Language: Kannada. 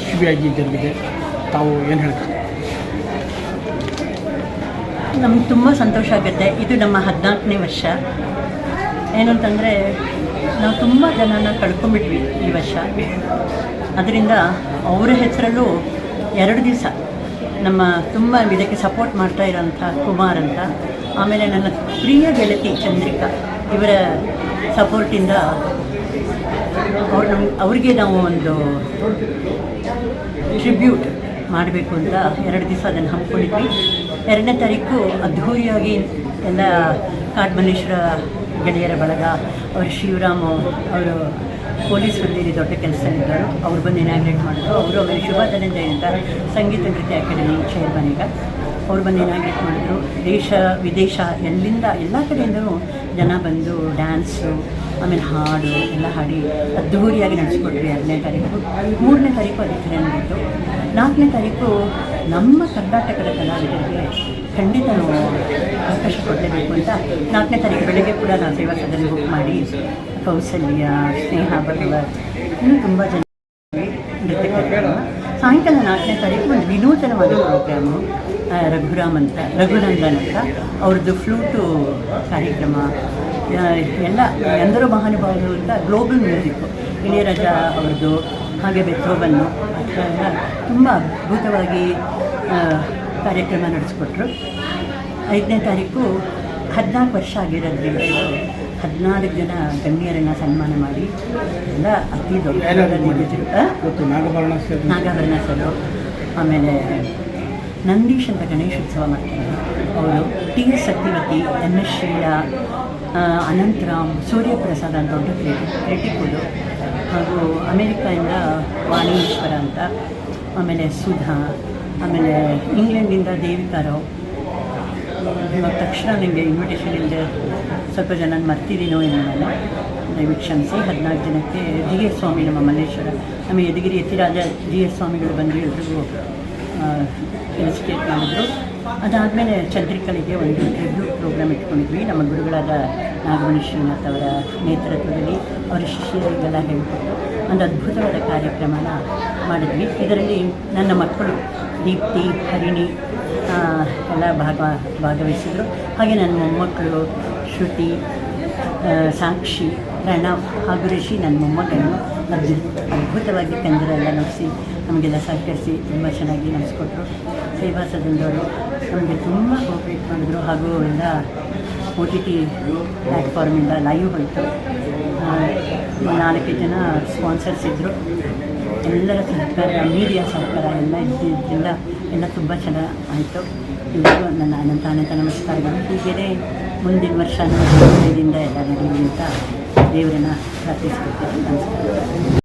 ಯಶಸ್ವಿಯಾಗಿ ಜರುಗಿದೆ ತಾವು ಏನು ಹೇಳ್ತೀರಿ? ನಮ್ಗೆ ತುಂಬ ಸಂತೋಷ ಆಗುತ್ತೆ. ಇದು ನಮ್ಮ ಹದಿನಾಲ್ಕನೇ ವರ್ಷ. ಏನಂತಂದರೆ, ನಾವು ತುಂಬ ಜನನ ಕಳ್ಕೊಂಡ್ಬಿಟ್ವಿ ಈ ವರ್ಷ. ಅದರಿಂದ ಅವರ ಹೆಸರಲ್ಲೂ ಎರಡು ದಿವಸ ನಮ್ಮ ತುಂಬ ಇದಕ್ಕೆ ಸಪೋರ್ಟ್ ಮಾಡ್ತಾ ಇರೋಂಥ ಕುಮಾರ್ ಅಂತ, ಆಮೇಲೆ ನನ್ನ ಪ್ರಿಯ ಗೆಳತಿ ಚಂದ್ರಿಕಾ, ಇವರ ಸಪೋರ್ಟಿಂದ ಅವ್ರು ನಮ್ಮ ಅವ್ರಿಗೆ ನಾವು ಒಂದು ಟ್ರಿಬ್ಯೂಟ್ ಮಾಡಬೇಕು ಅಂತ ಎರಡು ದಿವಸ ಅದನ್ನು ಹಮ್ಮಿಕೊಂಡಿದ್ವಿ. ಎರಡನೇ ತಾರೀಕು ಅದ್ಧೂರಿಯಾಗಿ ಎಲ್ಲ ಕಾಡ್ಮಲ್ಲೇಶ್ವರ ಗೆಳೆಯರ ಬಳಗ, ಅವರು ಶಿವರಾಮ್ ಅವರು ಪೊಲೀಸ್ ವೃತ್ತಿಯಲ್ಲಿ ದೊಡ್ಡ ಕೆಲಸದಲ್ಲಿದ್ದರು ಅವ್ರು ಬಂದು ಇನಾಗ್ರೇಟ್ ಮಾಡಿದ್ರು. ಅವರು ಆಮೇಲೆ ಶುಭ ಧನಂಜಯ ಅಂತ ಸಂಗೀತ ನೃತ್ಯ ಅಕಾಡೆಮಿ ಚೇರ್ಮನ್ ಈಗ. ಅವ್ರು ಬಂದು ಇನಾಗ್ರೇಟ್ ಮಾಡಿದ್ರು. ದೇಶ, ವಿದೇಶ, ಎಲ್ಲಿಂದ, ಎಲ್ಲ ಕಡೆಯಿಂದಲೂ ಜನ ಬಂದು ಡ್ಯಾನ್ಸು ಆಮೇಲೆ ಹಾಡು, ಎಲ್ಲ ಹಾಡಿ ಅದ್ಧೂರಿಯಾಗಿ ನಡೆಸಿಕೊಟ್ವಿ ಎರಡನೇ ತಾರೀಕು. ಮೂರನೇ ತಾರೀಕು ಅದಕ್ಕೆ ನಡೆಯಿತು ನಾಲ್ಕನೇ ತಾರೀಕು ನಮ್ಮ ಕರ್ನಾಟಕದ ಕಲಾವಿದರಿಗೆ ಖಂಡಿತ ನಾವು ಅವಕಾಶ ಕೊಡಲೇಬೇಕು ಅಂತ ನಾಲ್ಕನೇ ತಾರೀಕು ಬೆಳಗ್ಗೆ ಕೂಡ ನಾವು ದೇವಸ್ಥಾನದಲ್ಲಿ ಬುಕ್ ಮಾಡಿ, ಕೌಸಲ್ಯ, ಸ್ನೇಹ ಭಗವತ್ ಇನ್ನೂ ತುಂಬ ಜನ ನೃತ್ಯ ಕಾರ್ಯಕ್ರಮ. ಸಾಯಂಕಾಲ ನಾಲ್ಕನೇ ತಾರೀಕು ಒಂದು ವಿನೂತನವಾದ ಪ್ರೋಗ್ರಾಮು ರಘುರಾಮ್ ಅಂತ, ರಘುನಂದನ್ ಅಂತ. ಅವ್ರದ್ದು ಫ್ಲೂಟು ಕಾರ್ಯಕ್ರಮ ಎಲ್ಲ ಎಂದರೋ ಮಹಾನುಭಾವರು ಅಂತ ಗ್ಲೋಬಲ್ ಮ್ಯೂಸಿಕ್ಕು ಇಳಿಯರಾಜ ಅವ್ರದ್ದು ಹಾಗೆ ಬೆಥೋಬನ್ನು ಎಲ್ಲ ತುಂಬ ಅದ್ಭುತವಾಗಿ ಕಾರ್ಯಕ್ರಮ ನಡೆಸ್ಕೊಟ್ರು. ಐದನೇ ತಾರೀಕು ಹದಿನಾಲ್ಕು ವರ್ಷ ಆಗಿರೋದ್ರಿಂದ ಹದಿನಾಲ್ಕು ಜನ ಗಣ್ಯರನ್ನು ಸನ್ಮಾನ ಮಾಡಿ ಎಲ್ಲ ಅತಿ ದೊಡ್ಡ ಆ? ನಾಗಾಭರಣ ಸರು. ಆಮೇಲೆ ನಂದೀಶ್ ಅಂತ ಗಣೇಶೋತ್ಸವ ಮಾಡ್ತಾರೆ. ಅವರು T S Satyavathi M S Sheela Anantharam, Suryaprasad ಅಂತ ದೊಡ್ಡ ಕ್ರಿಟಿಕುಲು ಹಾಗೂ ಅಮೇರಿಕಾಯಿಂದ ವಾಣೀಶ್ವರ ಅಂತ, ಆಮೇಲೆ ಸುಧಾ, ಆಮೇಲೆ ಇಂಗ್ಲೆಂಡಿಂದ ದೇವಿಕಾರಾವ್ ಇವಾಗ ತಕ್ಷಣ ನಿಮಗೆ ಇನ್ವಿಟೇಷನ್ ಇಲ್ಲದೆ ಸ್ವಲ್ಪ ಜನ ಮರ್ತಿದ್ದೀನೋ ಏನೋ ನಾನು. ದಯವಿಟ್ಟು ಕ್ಷಮಿಸಿ. ಹದಿನಾಲ್ಕು ಜನಕ್ಕೆ ಜಿ ಎಸ್ ಸ್ವಾಮಿ ನಮ್ಮ ಮಲ್ಲೇಶ್ವರ, ನಮ್ಮ ಯದಗಿರಿ ಯತಿರಾಜ ಜಿ ಎಸ್ ಸ್ವಾಮಿಗಳು ಬಂದು ಎಲ್ರಿಗೂ ಫೆಲಿಸಿಟೇಟ್ ಮಾಡಿದ್ರು ಅದಾದಮೇಲೆ ಚಂದ್ರಿಕಳಿಗೆ ಒಂದು ಟ್ರಿಬ್ಯೂಟ್ ಪ್ರೋಗ್ರಾಮ್ ಇಟ್ಕೊಂಡಿದ್ವಿ. ನಮ್ಮ ಗುರುಗಳಾದ ನಾಗಮಣಿ ಶ್ರೀನಾಥ್ ಅವರ ನೇತೃತ್ವದಲ್ಲಿ ಅವರ ಶಿಷ್ಯರಿಗೆಲ್ಲ ಹೇಳಿಕೊಟ್ಟು ಒಂದು ಅದ್ಭುತವಾದ ಕಾರ್ಯಕ್ರಮನ ಮಾಡಿದ್ವಿ. ಇದರಲ್ಲಿ ನನ್ನ ಮಕ್ಕಳು ದೀಪ್ತಿ, ಹರಿಣಿ ಎಲ್ಲ ಭಾಗ, ಭಾಗವಹಿಸಿದರು. ಹಾಗೆ ನನ್ನ ಮೊಮ್ಮಕ್ಕಳು ಶ್ರುತಿ ಸಾಕ್ಷಿ ಪ್ರಣವ್ ಹಾಗೂ ಋಷಿ ನನ್ನ ಮೊಮ್ಮಗಳನ್ನು ಅದ್ಭು ಅದ್ಭುತವಾಗಿ ಕಂದರೆಲ್ಲ ನಡೆಸಿ ನಮಗೆಲ್ಲ ಸಹಕರಿಸಿ ತುಂಬ ಚೆನ್ನಾಗಿ ನಡೆಸ್ಕೊಟ್ರು. ಸೇವಾ ಸದನದವರು ನಮಗೆ ತುಂಬ ಕೋಪರೇಟ್ ಮಾಡಿದ್ರು ಹಾಗೂ ಎಲ್ಲ ಒ ಟಿ ಟಿ ಪ್ಲ್ಯಾಟ್ಫಾರ್ಮಿಂದ ಲೈವ್ ಹೋಯಿತು. ನಾಲ್ಕೈದು ಜನ ಸ್ಪಾನ್ಸರ್ಸ್ ಇದ್ದರು ಎಲ್ಲರ ಸಹಕಾರ ಮೀಡಿಯಾ ಸಹಕಾರ ಎಲ್ಲ ಇದ್ದಿದ್ದರಿಂದ ಎಲ್ಲ ತುಂಬ ಚೆನ್ನಾಗಿ ಆಯಿತು. ಎಲ್ಲರಿಗೂ ನನ್ನ ಅನಂತ ಅನಂತ ನಮಸ್ಕಾರಗಳು. ಹೀಗೇ ಮುಂದಿನ ವರ್ಷ ನಮ್ಮ ಎಲ್ಲ ನಡೀಲಿ ಅಂತ ದೇವರನ್ನ ಪ್ರಾರ್ಥಿಸ್ಕೊಳ್ತೀನಿ ನಮಸ್ಕಾರ